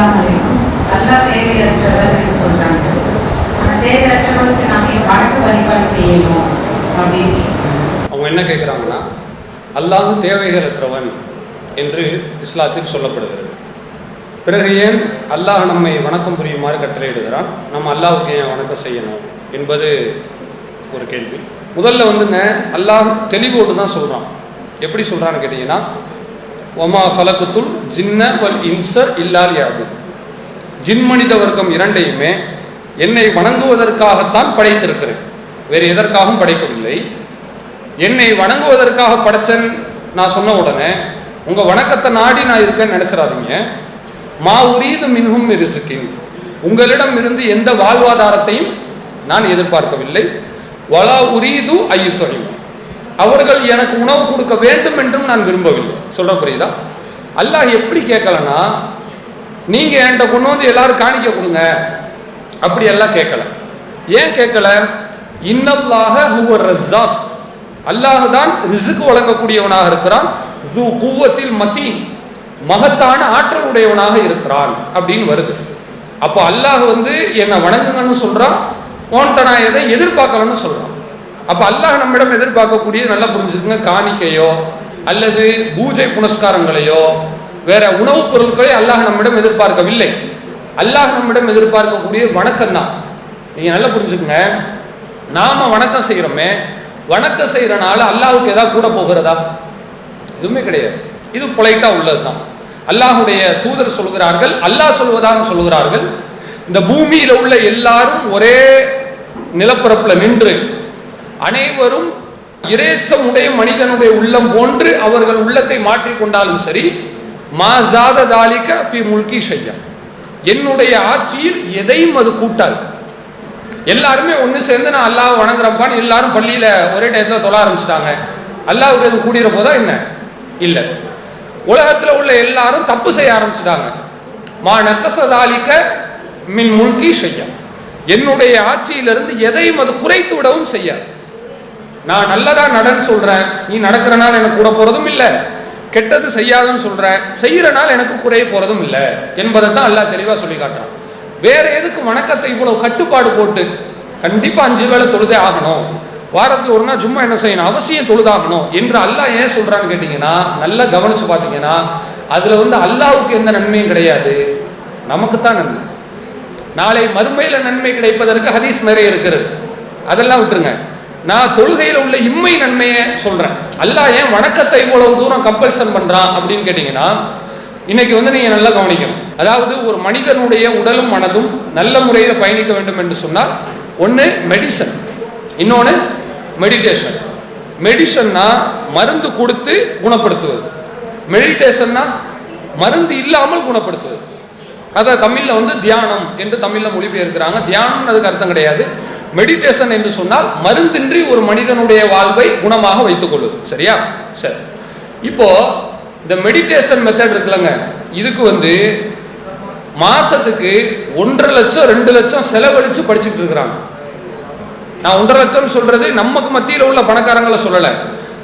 அஸ்ஸலாமு அலைக்கும் அல்லாஹ் தேவையற்றவர் சொல்றாங்க. அந்த தேவையற்றவருக்கு நாம ஏன் வணக்க வழிபாடு செய்யணும் அப்படின்னு அவங்க என்ன கேட்குறாங்கன்னா அல்லாஹ் தேவைகளற்றவன் என்று இஸ்லாத்தில் சொல்லப்படுகிறது. பிறகு ஏன் அல்லாஹ் நம்மை வணக்கம் புரியுமாறு கட்டளையிடுகிறான்? நம்ம அல்லாஹுக்கு ஏன் வணக்கம் செய்யணும் என்பது ஒரு கேள்வி. முதல்ல வந்துங்க அல்லாஹ் தெளிவோடு தான் சொல்கிறான் எப்படி சொல்கிறான்னு கேட்டிங்கன்னா ஒமா ஹலகுத்துல் ஜின்ன வல் இன்ச இல்லால் யாது ஜின் மனித வர்க்கம் இரண்டையுமே என்னை வணங்குவதற்காகத்தான் படைத்திருக்கிறேன். வேறு எதற்காகவும் படைக்கவில்லை. என்னை வணங்குவதற்காக படைச்சேன்னு நான் சொன்ன உடனே உங்கள் வணக்கத்தை நாடி நான் இருக்கேன்னு நினச்சிடாதீங்க. மா உரியது மிகவும் இருசுக்கின் உங்களிடம் இருந்து எந்த வாழ்வாதாரத்தையும் நான் எதிர்பார்க்கவில்லை. வலா உரியது ஐயுத்தொழில். அவர்கள் எனக்கு உணவு கொடுக்க வேண்டும் என்றும் நான் விரும்பவில்லை. சொல்ற புரியுதா? அல்லாஹ் எப்படி கேட்கலன்னா நீங்க என்கிட்ட கொண்டு வந்து எல்லாரும் காணிக்க கொடுங்க. அப்படி எல்லாம் கேட்கல. ஏன் கேட்கல? இன்னல்லாக ஹுவ ரஸ்ஸாக். அல்லாஹ் தான் ரிசுக்கு வழங்கக்கூடியவனாக இருக்கிறான். து குவத்தில் மத்தி மகத்தான ஆற்றல் உடையவனாக இருக்கிறான் அப்படின்னு வருது. அப்போ அல்லாஹ் வந்து என்னை வணங்குங்கன்னு சொல்றான் உன்கிட்ட நான் எதை எதிர்பார்க்கலன்னு சொல்றான் அப்போ அல்லாஹ் நம்மிடம் எதிர்பார்க்கக்கூடிய நல்லா புரிஞ்சுக்குங்க காணிக்கையோ அல்லது பூஜை புனஸ்காரங்களையோ வேற உணவுப் பொருட்களை அல்லாஹ் நம்மிடம் எதிர்பார்க்கவில்லை. அல்லாஹ் நம்மிடம் எதிர்பார்க்கக்கூடிய வணக்கம் தான். நீங்க நல்லா புரிஞ்சுக்குங்க. நாம வணக்கம் செய்கிறோமே வணக்கம் செய்யறனால அல்லாஹுக்கு ஏதாவது கூட போகிறதா? எதுவுமே கிடையாது. இது பொலைட்டா உள்ளது தான். அல்லாஹுடைய தூதர் சொல்கிறார்கள் அல்லாஹ் சொல்வதாக சொல்கிறார்கள் இந்த பூமியில உள்ள எல்லாரும் ஒரே நிலப்பரப்புல நின்று அனைவரும் இறைச்சம் உடைய மனிதனுடைய உள்ளம் போன்று அவர்கள் உள்ளத்தை மாற்றிக்கொண்டாலும் சரி மாசாத தாலிக ஃபி முல்கி ஷையா. என்னுடைய ஆட்சியில் எதையும் அது கூட்டாது. எல்லாருமே ஒன்று சேர்ந்து நான் அல்லாஹ் வணங்குறப்பான்னு எல்லாரும் பள்ளியில் ஒரே டயத்தில் தொழ ஆரம்பிச்சிட்டாங்க. அல்லாவுக்கு எதுவும் கூடிற போதா என்ன? இல்லை. உலகத்தில் உள்ள எல்லாரும் தப்பு செய்ய ஆரம்பிச்சிட்டாங்க. மா நக்கசதாலிக்க மின் முல்கி செய்ய என்னுடைய ஆட்சியிலிருந்து எதையும் அது குறைத்து விடவும் செய்யாது. நான் நல்லதா நடன்னு சொல்றேன். நீ நடக்கிறனால எனக்கு கூட போறதும் இல்லை. கெட்டது செய்யாதுன்னு சொல்றேன். செய்யறனால எனக்கு குறைய போறதும் இல்லை. என்பதை தான் அல்லாஹ் தெளிவா சொல்லி காட்டுறான். வேற எதுக்கு வணக்கத்தை இவ்வளவு கட்டுப்பாடு போட்டு கண்டிப்பா அஞ்சு வேளை தொழுதே ஆகணும். வாரத்தில் ஒரு நாள் சும்மா என்ன செய்யணும்? அவசியம் தொழுதாகணும் என்று அல்லாஹ் ஏன் சொல்றான்னு கேட்டீங்கன்னா நல்லா கவனிச்சு பார்த்தீங்கன்னா அதுல வந்து அல்லாவுக்கு எந்த நன்மையும் கிடையாது. நமக்கு தான் நன்மை. நாளை மறுமையில் நன்மை கிடைப்பதற்கு ஹதீஸ் நிறைய இருக்கிறது. அதெல்லாம் விட்டுருங்க. நான் தொழுகையில உள்ள இம்மை நன்மையை சொல்றேன். அல்லாஹ் ஏன் வணக்கத்தை இவ்வளவு தூரம் கம்பல்சன் பண்றான் அப்படின்னு கேட்டீங்கன்னா இன்னைக்கு வந்து நீங்க நல்லா கவனிக்கணும். அதாவது ஒரு மனிதனுடைய உடலும் மனதும் நல்ல முறையில் பயணிக்க வேண்டும் என்று சொன்னால் ஒன்று மெடிசன் இன்னொன்று மெடிடேஷன் மெடிசன்னா மருந்து கொடுத்து குணப்படுத்துவது. மெடிடேஷன்னா மருந்து இல்லாமல் குணப்படுத்துவது. அதை தமிழில் வந்து தியானம் என்று தமிழில் மொழிபெயர்க்கிறாங்க. தியானம் அதுக்கு அர்த்தம் கிடையாது. மெடிடேஷன் என்று சொன்னால் மருந்தின்றி ஒரு மனிதனுடைய வாழ்வை குணமாக வைத்துக் கொள்வது. சரியா? சரி. இப்போ இந்த மெடிடேஷன் மெத்தட் இருக்குல்லங்க. இதுக்கு வந்து மாசத்துக்கு ஒன்றரை லட்சம் ரெண்டு லட்சம் செலவழிச்சு படிச்சுட்டு இருக்கிறாங்க. நான் ஒன்றரை லட்சம் சொல்றது நமக்கு மத்தியில் உள்ள பணக்காரங்களை சொல்லலை.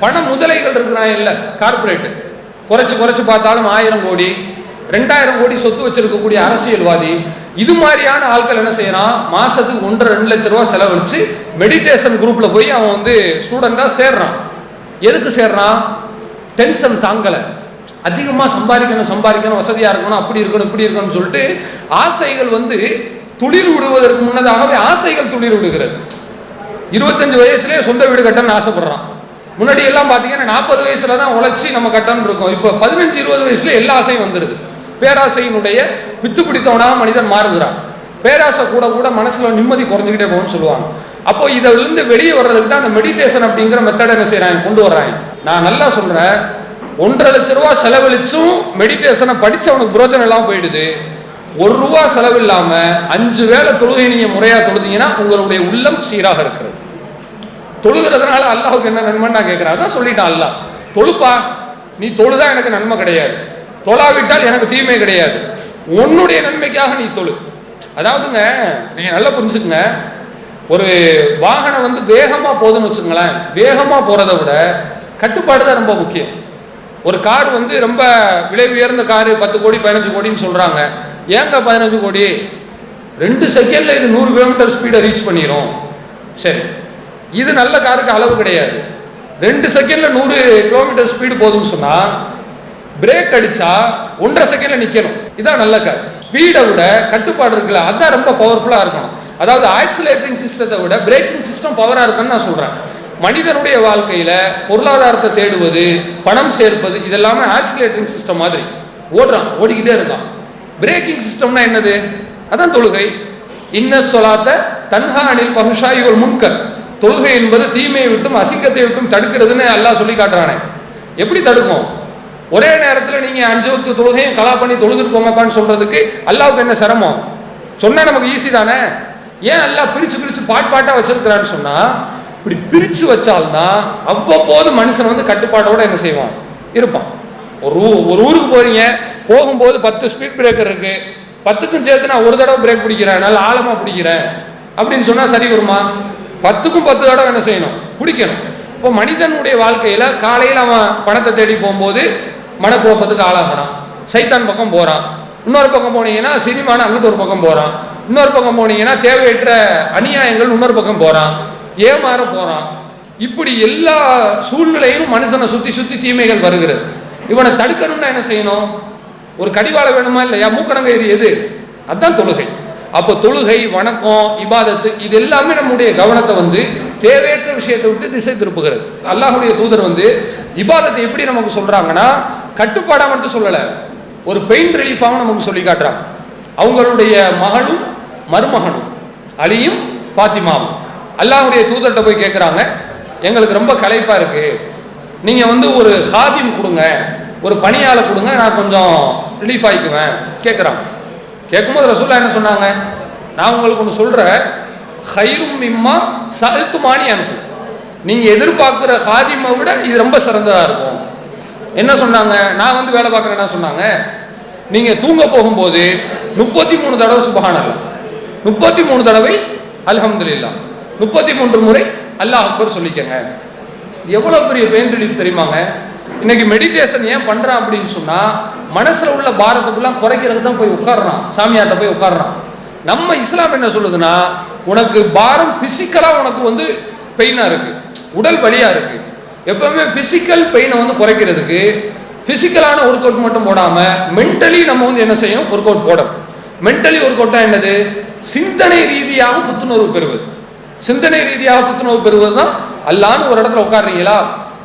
பண முதலைகள் இருக்கிறாங்க இல்ல கார்பரேட் குறைச்சு குறைச்சு பார்த்தாலும் ஆயிரம் கோடி ரெண்டாயிரம் கோடி சொத்து வச்சிருக்கக்கூடிய அரசியல்வாதி இது மாதிரியான ஆட்கள் என்ன செய்யறான்? மாசத்துக்கு ஒன்றரை ரெண்டு லட்ச ரூபா செலவழிச்சு மெடிடேஷன் குரூப்ல போய் அவன் வந்து ஸ்டூடெண்டா சேர்றான். எதுக்கு சேர்றான்? டென்ஷன் தாங்கலை. அதிகமாக சம்பாதிக்கணும் சம்பாதிக்கணும் வசதியாக இருக்கணும் அப்படி இருக்கணும் இப்படி இருக்கணும்னு சொல்லிட்டு ஆசைகள் வந்து துளிர் விடுவதற்கு முன்னதாகவே ஆசைகள் துளிர் விடுகிறது. இருபத்தஞ்சு வயசுலேயே சொந்த வீடு கட்டணும்னு ஆசைப்படுறான். முன்னாடி எல்லாம் பார்த்தீங்கன்னா நாற்பது வயசுல தான் உழைச்சி நம்ம கட்டணும் இருக்கோம். இப்போ பதினஞ்சு இருபது வயசுல எல்லா ஆசையும் வந்துடுது பேராசையினுடைய வித்து பிடித்தவனாக மனிதன் மாறுகிறான். பேராசை கூட கூட மனசுல நிம்மதி குறைஞ்சிக்கிட்டே போகும்னு சொல்லுவாங்க. அப்போ இதிலிருந்து வெளியே வர்றதுக்கு தான் அந்த மெடிடேஷன் அப்படிங்கிற மெத்தட் என்ன செய்யறாங்க கொண்டு வர்றாங்க நான் நல்லா சொல்றேன். ஒன்றரை லட்ச ரூபா செலவழிச்சும் மெடிடேஷனை படிச்சவனுக்கு பிரோஜனம் எல்லாம் போயிடுது. ஒரு ரூபா செலவு இல்லாம அஞ்சு வேளை தொழுகை நீங்க முறையா தொழுதீங்கன்னா உங்களுடைய உள்ளம் சீராக இருக்கிறது. தொழுகிறதுனால அல்லாஹுக்கு என்ன நன்மைன்னு நான் கேட்கிறேன். அதான் சொல்லிட்டான் அல்லாஹ். தொழுப்பா. நீ தொழுதா எனக்கு நன்மை கிடையாது. தொழாவிட்டால் எனக்கு தீமை கிடையாது. உன்னுடைய நன்மைக்காக நீ தொழு. அதாவதுங்க நீங்க நல்லா புரிஞ்சுக்குங்க. ஒரு வாகனம் வந்து வேகமா போகுதுன்னு வச்சுங்களேன் வேகமா போகிறத விட கட்டுப்பாடு தான் ரொம்ப முக்கியம். ஒரு கார் வந்து ரொம்ப விலை உயர்ந்த காரு பத்து கோடி பதினஞ்சு கோடின்னு சொல்றாங்க. ஏங்க பதினஞ்சு கோடி? ரெண்டு செகண்ட்ல இது நூறு கிலோமீட்டர் ஸ்பீடை ரீச் பண்ணிடும் சரி. இது நல்ல காருக்கு அளவு கிடையாது. ரெண்டு செகண்ட்ல நூறு கிலோமீட்டர் ஸ்பீடு போதும்னு சொன்னா பிரேக் அடிச்சா ஒன்றரை செகண்ட்ல நிக்கணும். இதான் நல்ல கார் ஸ்பீடை விட கட்டுப்பாடு இருக்குல்ல அதான் ரொம்ப பவர்ஃபுல்லா இருக்கணும். அதாவது ஆக்சிலேட்டரிங் சிஸ்டத்தை விட பிரேக்கிங் சிஸ்டம் பவரா இருக்குன்னு நான் சொல்றேன். மனிதனுடைய வாழ்க்கையில பொருளாதாரத்தை தேடுவது பணம் சேர்ப்பது இதெல்லாமே ஆக்சிலேட்டரிங் சிஸ்டம் மாதிரி. ஓடுறான் ஓடிக்கிட்டே இருக்கான். பிரேக்கிங் சிஸ்டம்னா என்னது? அதான் தொழுகை. இன்ன சொலாத்த தன்ஹா பகுஷா இவர் முன்கர். தொழுகை என்பது தீமையை விட்டும் அசிங்கத்தை விட்டும் தடுக்கிறதுன்னு எல்லாம் சொல்லி காட்டுறானே. எப்படி தடுக்கும்? ஒரே நேரத்தில் நீங்க அஞ்சு வத்து தொழுகையும் கலா பண்ணி தொழுதுட்டு போங்கப்பான்னு சொல்றதுக்கு அல்லாவுக்கு என்ன சிரமம்? சொன்னா நமக்கு ஈஸி தானே? ஏன் எல்லாம் பிரிச்சு பிரிச்சு பாட் பாட்டா வச்சிருக்கிறான்னு சொன்னா இப்படி பிரிச்சு வச்சால்தான் அவ்வப்போது மனுஷன் வந்து கட்டுப்பாடோட என்ன செய்வான்? இருப்பான். ஒரு ஊ- ஒரு ஊருக்கு போறீங்க போகும்போது பத்து ஸ்பீட் பிரேக்கர் இருக்கு. பத்துக்கும் சேர்த்து நான் ஒரு தடவை பிரேக் பிடிக்கிறேன் நல்லா ஆழமா பிடிக்கிறேன். அப்படின்னு சொன்னா சரி வருமா பத்துக்கும் பத்து தடவை என்ன செய்யணும்? பிடிக்கணும். இப்போ மனிதனுடைய வாழ்க்கையில காலையில் அவன் பணத்தை தேடி போகும்போது மனக்குழப்பத்துக்கு ஆளாகிறான். சைத்தான் பக்கம் போகிறான் இன்னொரு பக்கம் போனீங்கன்னா சினிமான அங்கிட்டு ஒரு பக்கம் போகிறான் இன்னொரு பக்கம் போனீங்கன்னா தேவையற்ற அநியாயங்கள் இன்னொரு பக்கம் போகிறான் ஏமாற போகிறான் இப்படி எல்லா சூழ்நிலையிலும் மனுஷனை சுற்றி சுற்றி தீமைகள் வருகிறது. இவனை தடுக்கணும்னா என்ன செய்யணும்? ஒரு கடிவாள வேணுமா இல்லையா? மூக்கணங்க எது? அதுதான் தொழுகை. அப்போ தொழுகை வணக்கம் இபாதத்து இது எல்லாமே நம்முடைய கவனத்தை வந்து தேவையற்ற விஷயத்தை விட்டு திசை திருப்புகிறது. அல்லாஹுடைய தூதர் வந்து இபாதத்தை எப்படி நமக்கு சொல்றாங்கன்னா கட்டுப்பாடாக மட்டும் சொல்லலை. ஒரு பெயின் ரிலீஃபாகவும் நமக்கு சொல்லி காட்டுறாங்க அவங்களுடைய மகளும் மருமகனும் அலியும் பாத்திமாவும் அல்லாஹுடைய தூதர்கிட்ட போய் கேட்குறாங்க எங்களுக்கு ரொம்ப களைப்பாக இருக்கு. நீங்கள் வந்து ஒரு ஹாதிம் கொடுங்க. ஒரு பணியாளை கொடுங்க. நான் கொஞ்சம் ரிலீஃப் ஆகிக்குவேன் கேட்குறாங்க கேட்கும்போது ரசூல்லா என்ன சொன்னாங்க? நான் உங்களுக்கு ஒன்று சொல்கிறேன் ஹைரும் மிம்மா சல்துமானி அனுப்பும் நீங்கள் எதிர்பார்க்குற ஹாதிமை விட இது ரொம்ப சிறந்ததாக இருக்கும். என்ன சொன்னாங்க? நான் வந்து வேலை பார்க்குறேன்னா சொன்னாங்க? நீங்கள் தூங்க போகும்போது முப்பத்தி மூணு தடவை சுபஹானல்லா. முப்பத்தி மூணு தடவை அல்ஹம்துலில்லாஹ் முப்பத்தி மூன்று முறை அல்லாஹ் அக்பர் சொல்லிக்கங்க. எவ்வளோ பெரிய பெயின் ரிலீஃப் தெரியுமாங்க? இன்னைக்கு மெடிடேஷன் ஏன் பண்ணுறான் அப்படின்னு சொன்னால் மனசில் உள்ள பாரத்துக்குலாம் குறைக்கிறது தான் போய் உட்கார்றான். சாமியார்கிட்ட போய் உட்காடுறான் நம்ம இஸ்லாம் என்ன சொல்லுதுன்னா உனக்கு பாரம் ஃபிசிக்கலாக உனக்கு வந்து பெயினாக இருக்குது உடல் வழியாக இருக்குது எப்பவுமே பிசிக்கல் பெயினை வந்து குறைக்கிறதுக்கு பிசிக்கலான ஒர்க் அவுட் மட்டும் போடாமல் மென்டலி நம்ம வந்து என்ன செய்யும் ஒர்க் அவுட் போடணும். மென்டலி ஒர்க் அவுட்டா என்னது? சிந்தனை ரீதியாக புத்துணர்வு பெறுவது. சிந்தனை ரீதியாக புத்துணர்வு பெறுவது தான் அல்லான்னு ஒரு இடத்துல உட்கார்றீங்களா?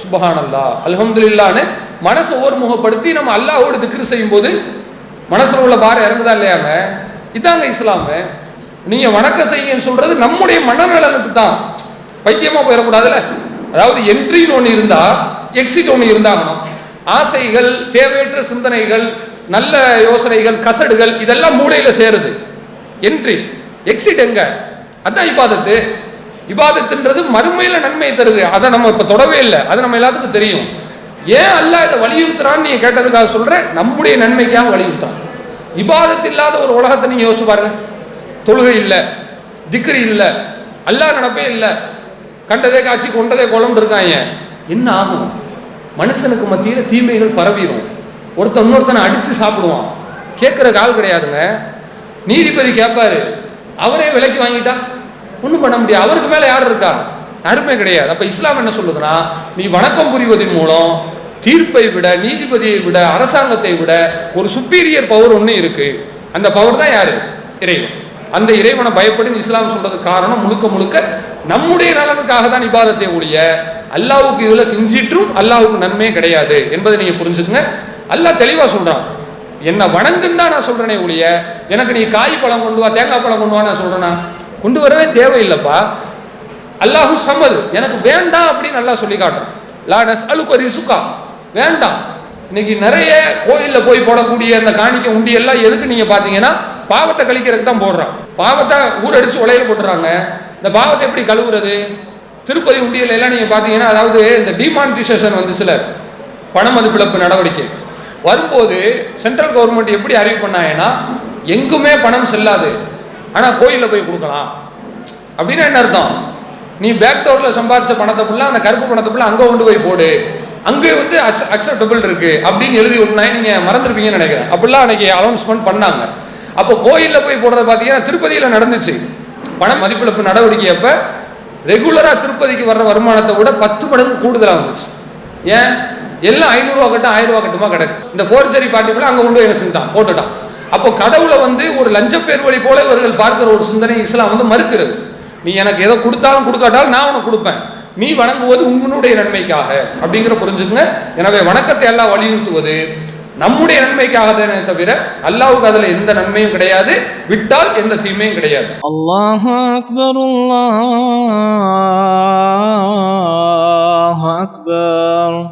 சுபஹான் அல்லா அல்ஹம்துலில்லான்னு மனசை ஓர்முகப்படுத்தி நம்ம அல்லாவோடு திக்ரு செய்யும் போது மனசில் உள்ள பாரம் இறங்குதா இல்லையாங்க இதாங்க இஸ்லாமு. நீங்க வணக்கம் செய்யுங்கன்னு சொல்றது நம்முடைய மனநலனுக்கு தான் பைத்தியமா போயிடக்கூடாதுல்ல? அதாவது என்ட்ரின்னு ஒன்று இருந்தால் எக்ஸிட் ஒன்று இருந்தாகணும். ஆசைகள் தேவையற்ற சிந்தனைகள் நல்ல யோசனைகள் கசடுகள் இதெல்லாம் மூடையில் சேருது. என்ட்ரி எக்ஸிட் எங்க? அதான் இபாதத்து. இபாதத்துன்றது மறுமையில் நன்மை தருது. அதை நம்ம இப்போ தொடவே இல்லை. அது நம்ம எல்லாத்துக்கும் தெரியும். ஏன் அல்ல இதை வலியுறுத்துறான்னு நீ கேட்டதுக்காக சொல்கிறேன் நம்முடைய நன்மைக்காக வலியுறுத்தான் இபாதத்து இல்லாத ஒரு உலகத்தை நீங்கள் யோசிச்சு பாருங்க. தொழுகை இல்லை. திக்ரி இல்லை. அல்லாஹ் நடப்பே இல்லை. கண்டதே காட்சி கொண்டதே குழம்பு இருக்காங்க. என்ன ஆகும்? மனுஷனுக்கு மத்தியில் தீமைகள் பரவிடும். ஒருத்தன் இன்னொருத்தனை அடித்து சாப்பிடுவான். கேட்குற கால் கிடையாதுங்க. நீதிபதி கேட்பாரு அவரே விலைக்கு வாங்கிட்டா? ஒன்றும் பண்ண முடியாது. அவருக்கு மேலே யார் இருக்கா? யாருமே கிடையாது. அப்போ இஸ்லாம் என்ன சொல்லுதுன்னா நீ வணக்கம் புரிவதன் மூலம் தீர்ப்பை விட நீதிபதியை விட அரசாங்கத்தை விட ஒரு சுப்பீரியர் பவர் ஒன்று இருக்கு. அந்த பவர் தான் யாரு? இறைவன். அந்த இறைவனை பயப்படி இஸ்லாம் சொல்றது காரணம் முழுக்க முழுக்க நம்முடைய நலனுக்காக தான் இபாதத்தை ஒழிய அல்லாவுக்கு இதுல கிஞ்சிற்றும் அல்லாவுக்கு நன்மையே கிடையாது என்பதை நீங்க புரிஞ்சுக்கங்க. அல்லாஹ் தெளிவா சொல்றான். என்ன வணங்குன்னு தான் நான் சொல்றேனே ஒழிய எனக்கு நீ காய் பழம் கொண்டு வா தேங்காய் பழம் கொண்டு வா நான் சொல்றேனா? கொண்டு வரவே தேவையில்லைப்பா. அல்லாஹு சம்மது எனக்கு வேண்டாம் அப்படின்னு நல்லா சொல்லி காட்டும் லா அழுக்கு ரிசுக்கா வேண்டாம் இன்னைக்கு நிறைய கோயிலில் போய் போடக்கூடிய அந்த காணிக்க உண்டி எல்லாம் எதுக்கு நீங்க பாத்தீங்கன்னா பாவத்தை கழிக்கிறதுக்கு தான் போடுறான். பாவத்தை ஊரடிச்சு உலையில போட்டுறாங்க. இந்த பாவத்தை எப்படி கழுவுறது? திருப்பதி உண்டியல் எல்லாம் நீங்க பாத்தீங்கன்னா அதாவது இந்த டிமானிட்டைசேஷன் வந்துச்சுல பண மதிப்பிழப்பு நடவடிக்கை. வரும்போது சென்ட்ரல் கவர்மெண்ட் எப்படி அறிவு பண்ணாங்கன்னா எங்குமே பணம் செல்லாது. ஆனால் கோயிலில் போய் கொடுக்கலாம். அப்படின்னா என்ன அர்த்தம்? நீ பேக் டோரில் சம்பாதிச்ச பணத்தை ஃபுல்லாக அந்த கருப்பு பணத்தை ஃபுல்லாக அங்கே கொண்டு போய் போடு. அங்கே வந்து அக்செப்டபிள் இருக்கு. அப்படின்னு எழுதி விட்டுனா நீங்கள் மறந்துருப்பீங்கன்னு நினைக்கிறேன். அப்படிலாம் அன்னைக்கு அனௌன்ஸ்மெண்ட் பண்ணாங்க. அப்போ கோயிலில் போய் போடுறது பார்த்தீங்கன்னா திருப்பதியில் நடந்துச்சு. பண மதிப்பிழப்பு நடவடிக்கை அப்ப ரெகுலரா திருப்பதிக்கு வர்ற வருமானத்தை விட பத்து மடங்கு கூடுதலாக வந்துச்சு. ஏன்? எல்லாம் ஐநூறுரூவா கட்டும் ஆயிரம் ரூபா கட்டுமா கிடக்கு. இந்த ஃபோர்ஜரி பார்ட்டிபிள் அங்க கொண்டு போய் என்ன செஞ்சுட்டான் போட்டுட்டான். அப்போ கடவுளை வந்து ஒரு லஞ்ச பேர்வழி போல இவர்கள் பார்க்கிற ஒரு சிந்தனை இஸ்லாம் வந்து மறுக்கிறது. நீ எனக்கு ஏதோ கொடுத்தாலும் கொடுக்காட்டாலும் நான் உனக்கு கொடுப்பேன். நீ வணங்குவது உன்னுடைய நன்மைக்காக. அப்படிங்கிற புரிஞ்சுக்கங்க. எனவே வணக்கத்தை எல்லாம் வலியுறுத்துவது நம்முடைய நன்மைக்காக தானே தவிர அல்லாவுக்கு அதுல எந்த நன்மையும் கிடையாது விட்டால் எந்த தீமையும் கிடையாது. அல்லாஹ் அக்பர் அல்லாஹ் அக்பர்.